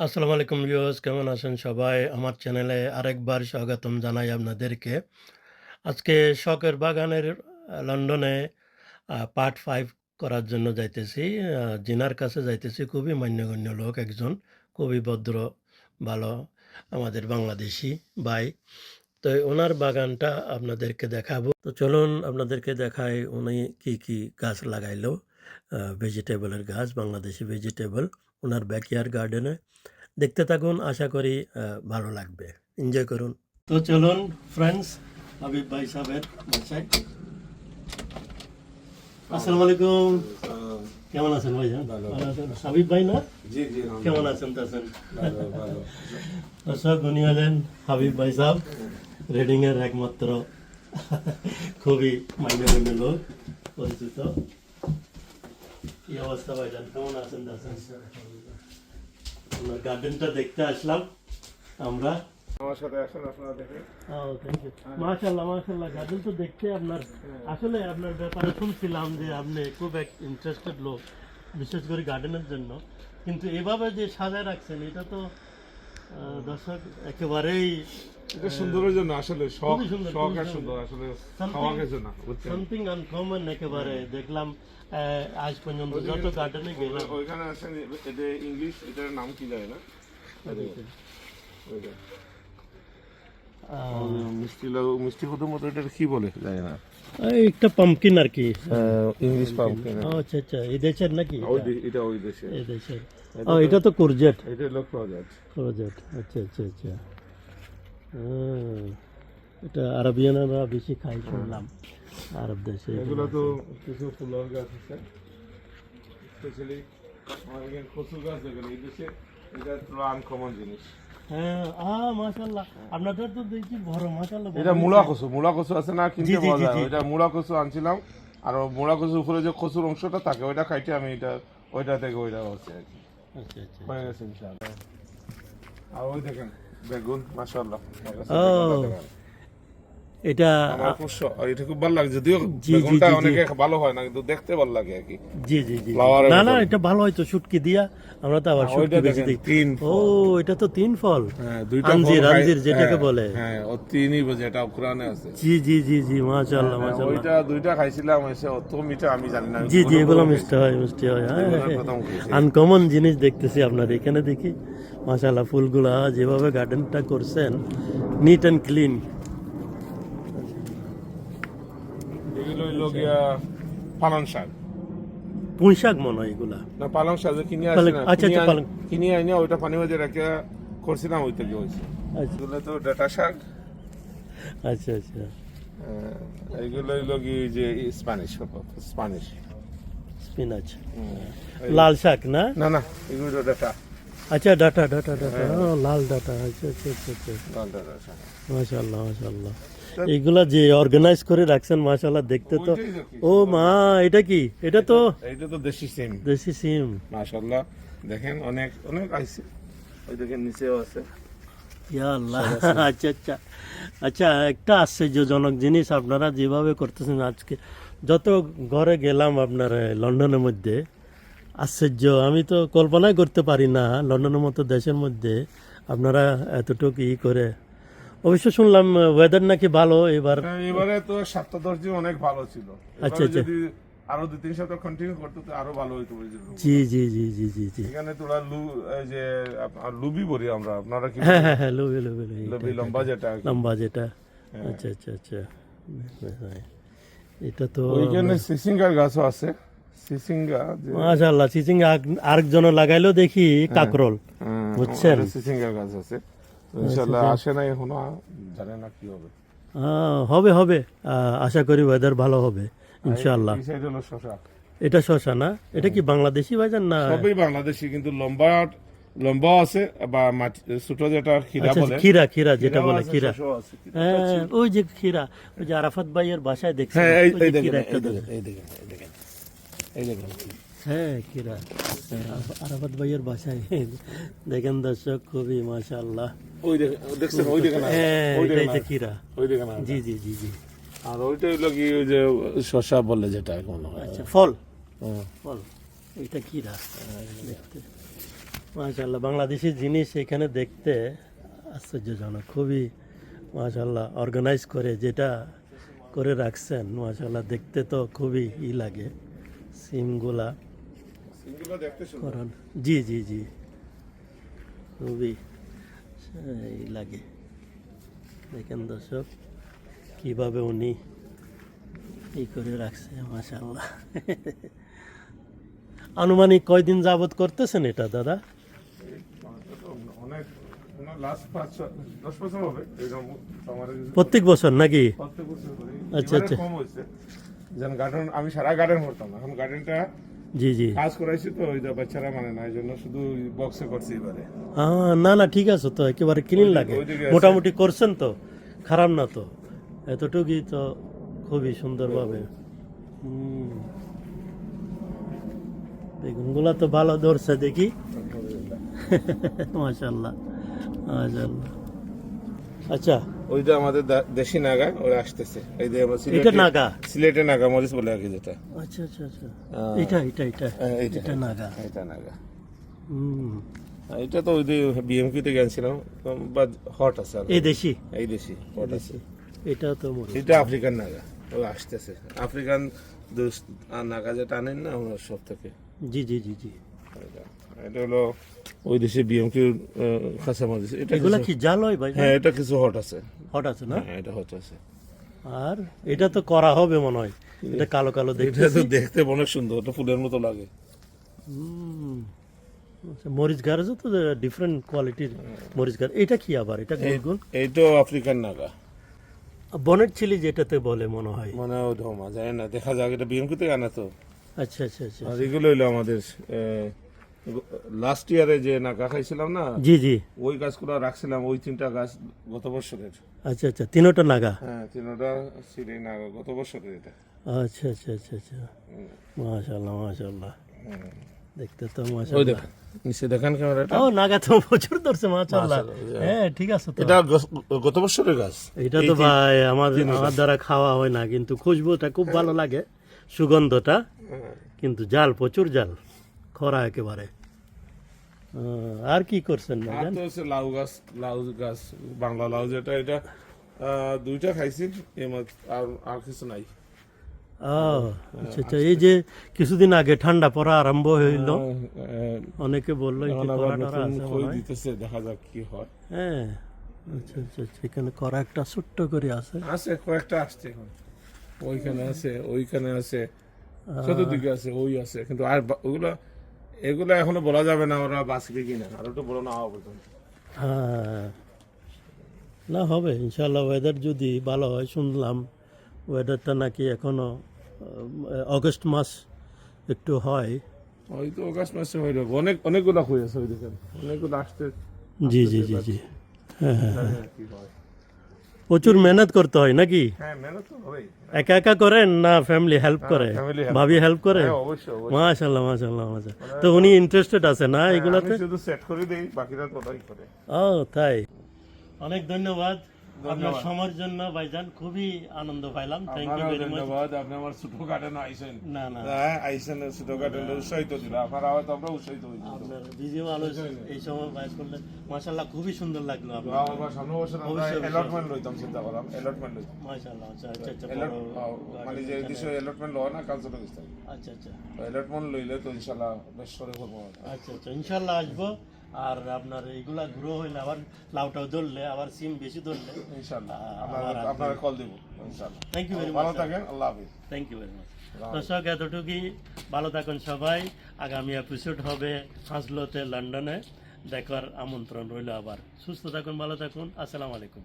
আসসালামু আলাইকুম ভিউয়ার্স কেমন আছেন সবাই? আমার চ্যানেলে আরেকবার স্বাগতম জানাই আপনাদেরকে। আজকে শখের বাগানের লন্ডনে পার্ট ফাইভ করার জন্য যাইতেছি। জিনার কাছে যাইতেছি। খুবই মান্যগণ্য লোক একজন, খুবই ভদ্র, ভালো, আমাদের বাংলাদেশি ভাই। তো ওনার বাগানটা আপনাদেরকে দেখাবো। তো চলুন আপনাদেরকে দেখাই উনি কি কি গাছ লাগাইলো। ভেজিটেবলের গাছ, বাংলাদেশি ভেজিটেবল ওনার ব্যাকয়ার্ড গার্ডেনে দেখতে থাকুন আশা করি ভালো লাগবে। এনজয় করুন। তো চলুন ফ্রেন্ডস হাবিব ভাই সাহেবের বাসায়। আসসালামু আলাইকুম। কেমন আছেন ভাই? ভালো। ভালো। হাবিব ভাই না? জি জি কেমন আছেন তাছেন ভালো ভালো। দর্শক উনি হলেন হাবিব ভাই সাহেব রেডিং এর একমাত্র খুবই মাইন্যগণ্য লোক পরিচিত। কি অবস্থা ভাইজান কেমন আছেন দাসেন আপনার গার্ডেনটা দেখতে আসলাম। আমরা আমার সাথে আসেন আপনারা দেখেন মাশাল্লাহ মাশাল্লাহ গার্ডেন তো দেখতে আপনার আসলে আপনার ব্যাপারে শুনছিলাম যে আপনি খুব এক ইন্টারেস্টেড লোক বিশেষ করে গার্ডেনের জন্য। কিন্তু এভাবে যে সাজায় রাখছেন এটা তো দর্শক একেবারেই এটা সুন্দরের জন্য আসলে শখ সুন্দর, শখ আর সুন্দর। আসলে খাওয়া গেছে না সামথিং আনকমন একেবারে দেখলাম আজ পর্যন্ত যত গার্ডেনে গেলাম। ওইখানে এটা ইংলিশ এটার নাম কি যায় না? ওইটা। মিষ্টি লাগু মিষ্টি মতো এটা কি বলে? যায় না। একটা পাম্পকিন আর কি। ইংলিশ পাম্পকিন আচ্ছা আচ্ছা এই দেশের নাকি? ওই দে- এটা ওই এই দেশের। ও এটা তো কুরজেট এটা হলো প্রজেক্ট প্রজেক্ট আচ্ছা আচ্ছা আচ্ছা। এটা আরবিয়ানরা বেশি খাই শুনলাম। আরব দেশে এগুলো তো কিছু ফুলের গাছ আছে। স্পেশালি আমার এখানে কচুর গাছ যেগুলো এই দেশে এটা তো আনকমন জিনিস। হ্যাঁ তো দেখছি বড় মাশাআল্লাহ বড় এটা মূলা কচু মূলা কচু আছে না কিনতে পাওয়া যায়। জি। ওইটা মূলা কচু আনছিলাম আর মূলা কচুর উপরে যে কচুর অংশটা থাকে ওইটা খাইতে আমি এটা ওইটা থেকে ওইটা হচ্ছে আর কি। হয়ে গেছে ইনশাআল্লাহ। আর ওই দেখেন বেগুন মাশাআল্লাহ ও। এটা এটা খুব ভালো লাগে যদিও বেগুনটা। অনেকে ভালো হয় না কিন্তু দেখতে ভালো লাগে আর কি। জি জি জি না না এটা ভালো হয়তো শুটকি দিয়া আমরা তো আবার হ্যাঁ, শুটকি বেশি দিই তিন ও এটা তো তিন ফল? হ্যাঁ দুইটা আঞ্জির, আঞ্জির যেটাকে হ্যাঁ, বলে। হ্যাঁ ও তিনই বোঝে এটা কোরআনে আছে। জি জি জি জি মাশাআল্লাহ হ্যাঁ, মাশাআল্লাহ। ওইটা দুইটা খাইছিলাম এসে অত মিঠা আমি জানি না জি জি এগুলো মিষ্টি হয় মিষ্টি হয় হ্যাঁ। আনকমন জিনিস দেখতেছি আপনার এখানে দেখি। মাশাআল্লাহ ফুলগুলা যেভাবে গার্ডেনটা করছেন নিট অ্যান্ড ক্লিন এগুলো হইল গিয়া পালং শাক। পুঁই শাক মনে হয় এগুলা? না পালং শাক যে কিনে আসে না আচ্ছা, আচ্ছা, পালং। কিনে আইনা ওইটা পানি রেখে করছিলাম ওই থেকে হয়েছে। আচ্ছা। এগুলো তো ডাটা শাক। আচ্ছা আচ্ছা। এইগুলো হইল কি যে স্প্যানিশ স্প্যানিশ স্পিনাচ লাল শাক না? না না এগুলো ডাটা। আচ্ছা ডাটা ডাটা ডাটা। লাল ডাটা আচ্ছা আচ্ছা আচ্ছা আচ্ছা। লাল ডাটা মাশাআল্লাহ মাশাআল্লাহ। এইগুলা যে অর্গানাইজ করে রাখছেন মাশাআল্লাহ দেখতে তো ও মা এটা কি? এটা তো এইটা তো দেশি সিম দেশি সিম মাশাআল্লাহ দেখেন অনেক অনেক আইছে। ওই দেখেন নিচেও আছে। আচ্ছা আচ্ছা। আচ্ছা একটা আশ্চর্যজনক জিনিস আপনারা যেভাবে করতেছেন আজকে। যত ঘরে গেলাম আপনার লন্ডনের মধ্যে আশ্চর্য আমি তো কল্পনাই করতে পারি না লন্ডনের মতো দেশের মধ্যে আপনারা এতটুকু ই করে অবশ্য শুনলাম ওয়েদার নাকি ভালো এবার হ্যাঁ, এবারে তো সাতটা দশ দিন অনেক ভালো ছিল। আচ্ছা, আচ্ছা। আরও দুই তিন সপ্তাহ কন্টিনিউ করতো তো আরও ভালো হইতো জি জি জি জি জি জি। এখানে তোরা লু যে লুবি বলি আমরা আপনারা কি হ্যাঁ হ্যাঁ হ্যাঁ লোবে লোবে লোবে। লম্বা যেটা লম্বা যেটা। আচ্ছা আচ্ছা আচ্ছা। হ্যাঁ। এটা তো ওইখানে সিসিঙ্গার গাছও আছে। সিসিঙ্গা মাশাআল্লাহ চিচিং আরেকজন লাগাইলো দেখি কাকরোল। হ্যাঁ, বুঝছেন? সিসিঙ্গার গাছ আছে। ইনশাল্লাহ আসে না এখনও। জানে না কি হবে। হবে হবে। আশা করি ওয়েদার ভালো হবে শশা। এটা শশা না? এটা কি বাংলাদেশি ভাইজান না? সবই বাংলাদেশি কিন্তু লম্বা লম্বা আছে বা ছোট যেটা খিরা আচ্ছা বলে। খিরা খিরা যেটা বলে খিরা হ্যাঁ ওই যে খিরা ওই যে আরাফাত ভাইয়ের বাসায় দেখছি হ্যাঁ এই। দেখেন। এই দেখেন এই দেখেন এই দেখেন। হ্যাঁ আরাফ- আরাফাত ভাইয়ের বাসায় দেখেন দর্শক খুবই মাশাআল্লাহ। ওই দেখছেন ওই দেখেন হ্যাঁ খিরা ওই দেখেন জি জি জি জি। আর ওইটা হইল কি ওই যে শশা বলে যেটা মনে হয়। আচ্ছা ফল। হ্যাঁ। ফল। এটা কিরা? দেখতে। মাশাল্লাহ বাংলাদেশি জিনিস এখানে দেখতে আশ্চর্যজনক। খুবই মাশাল্লাহ অর্গানাইজ করে যেটা করে রাখছেন মাশাল্লাহ দেখতে তো খুবই ই লাগে সিমগুলা। করান। জি জি জি। খুবই লাগে। দেখেন দর্শক কীভাবে উনি ই করে রাখছে মাশাল্লাহ আনুমানিক কয়দিন যাবত করতেছেন এটা দাদা? প্রত্যেক বছর নাকি? আচ্ছা, আচ্ছা। আমি সারা গার্ডেন করতাম। এখন গার্ডেনটা জি জি। কাজ করাইছি তো ওই বাচ্চারা মানে না এই জন্য শুধু বক্সে করছি এবারে। আহ, না না ঠিক আছে তো একেবারে ক্লিন লাগে। মোটামুটি করছেন তো খারাপ না তো। এতটুকুই তো খুবই সুন্দরভাবে। বেগুনগুলা তো ভালো ধরছে দেখি। মাশাল্লাহ মাশাল্লাহ আচ্ছা। ওইটা আমাদের দেশি নাগা ওরা আসতেছে। এই যে আমরা এটা নাগা? সিলেটে নাগা মরিচ বলে আর কি যেটা। আচ্ছা আচ্ছা আচ্ছা। এটা এটা এটা। হ্যাঁ। এটা নাগা। এটা নাগা। হুম। এটা তো ওই যে বিএমকি তে গেছিলাম বা হট আছে এই দেশি? এই দেশি হট আছে। এটা তো মরিচ। এটা আফ্রিকান নাগা ও আসতেছে। আফ্রিকান নাগা যেটা আনেন না আমরা সব থেকে। জি জি জি জি। এটা- এটা হলো ওই দেশে এটা এগুলা কি জাল হয় ভাই? হ্যাঁ এটা কিছু হট আছে। হট আছে না? হ্যাঁ এটা হট আছে। আর এটা তো করা হবে মনে হয়। এটা কালো কালো এটা তো দেখতে অনেক সুন্দর ওটা ফুলের মতো লাগে। আচ্ছা, মরিচ গাছ তো ডিফারেন্ট কোয়ালিটির মরিচ গাছ। এটা কি আবার? এটা গোল গোল এইটাও আফ্রিকান নাগা। বনেট চিলি যেটাতে বলে মনে হয়। মানে ও ধমা যায় না দেখা যাক এটা বিএমকি থেকে আনা তো। আচ্ছা আচ্ছা আচ্ছা আর এগুলো হইল আমাদের লাস্ট ইয়ারে যে নাগা খাইছিলাম না জি জি। ওই গাছগুলো রাখছিলাম ওই তিনটা গাছ গত বছরের। আচ্ছা আচ্ছা তিনোটা নাগা হ্যাঁ তিনটা সিঁড়ি নাগা গত বছরের এটা। আচ্ছা আচ্ছা আচ্ছা আচ্ছা। মাশাল্লাহ মাশাল্লাহ দেখতে তো ওই মাশাল্লাহ দেখেন নিচে দেখেন ক্যামেরাটা। ও নাগা তো প্রচুর ধরছে মাশাআল্লাহ, হ্যাঁ। ঠিক আছে তো। এটা গত বছরের গাছ। এটা তো ভাই আমার আমার দ্বারা খাওয়া হয় না কিন্তু খুশবুটা খুব ভালো লাগে সুগন্ধটা। হ্যাঁ। কিন্তু জাল প্রচুর জাল। খরা একেবারে। আর কি করছেন ভাইজান লাউ গাছ লাউ গাছ বাংলা লাউ যেটা এটা দুইটা খাইছি আর আর কিছু নাই। আচ্ছা আচ্ছা এই যে কিছুদিন আগে ঠান্ডা পড়া আরম্ভ হইল অনেকে বলল। দিতেছে দেখা যাক কি হয়। হ্যাঁ আচ্ছা আচ্ছা আচ্ছা এখানে করা একটা ছোট্ট করে আছে। আছে কয়েকটা আসছে এখন। ওইখানে আছে ওইখানে আছে চতুর্দিকে আছে ওই আছে কিন্তু আর ওগুলো এগুলো এখনও বলা যাবে না ওরা বাঁচবে কিনা আর একটু বড় না হওয়া পর্যন্ত। হ্যাঁ। না হবে ইনশাল্লাহ ওয়েদার যদি ভালো হয় শুনলাম ওয়েদারটা নাকি এখনও অগস্ট মাস একটু হয়। ওই তো অগাস্ট মাসে হয়ে যাবে। অনেক অনেকগুলো হয়ে আছে ওই দেখেন অনেকগুলো আসতে জি জি জি জি। হ্যাঁ হ্যাঁ হয়। প্রচুর মেহনত করতে হয় নাকি? হ্যাঁ মেহনত তো হবেই। একা একা করেন না ফ্যামিলি হেল্প করে? ভাবি হেল্প করে? মাশাল্লাহ মাশাল্লাহ মাশাল্লাহ তো উনি ইন্টারেস্টেড আছে না হ্যাঁ, এগুলাতে? শুধু সেট করে দেই বাকিরা তো করে। ও তাই। অনেক ধন্যবাদ। আপনার সময়ের জন্য ভাইজান খুবই আনন্দ পাইলাম। থ্যাংক ইউ ভেরি মাচ ধন্যবাদ। আপনি আমার ছোট গার্ডেন আইসেন না না। হ্যাঁ আইসেন ছোট গার্ডেন উৎসাহিত দিল আপনার আওয়াজ আমরা উৎসাহিত আপনার ভিডিও আলো এই সময় বাইর করলে মাশাল্লাহ খুবই সুন্দর লাগল আপনার আমার সামনে বছর আমরা। অ্যালটমেন্ট লইতাম চিন্তা করলাম। অ্যালটমেন্ট লইতাম। মাশাল্লাহ আচ্ছা আচ্ছা আচ্ছা মানে যে দেশে অ্যালটমেন্ট লয় না কালচার আচ্ছা আচ্ছা। অ্যালটমেন্ট লইলে তো ইনশাল্লাহ বেশ করব। আচ্ছা আচ্ছা ইনশাল্লাহ আসব। আর আপনার এইগুলা গ্রো হইলে আবার লাউটাও ধরলে আবার সিম বেশি ধরলে। আপনার কল দিব থ্যাংক ইউ ভেরি ভালো থাকেন আল্লাহ হাফেজ। থ্যাংক ইউ ভেরি মাচ দর্শক এতটুকুই। ভালো থাকুন সবাই। আগামী এপিসোড হবে হাসলোতে লন্ডনে। দেখার আমন্ত্রণ রইল আবার। সুস্থ থাকুন ভালো থাকুন। আসসালামু আলাইকুম।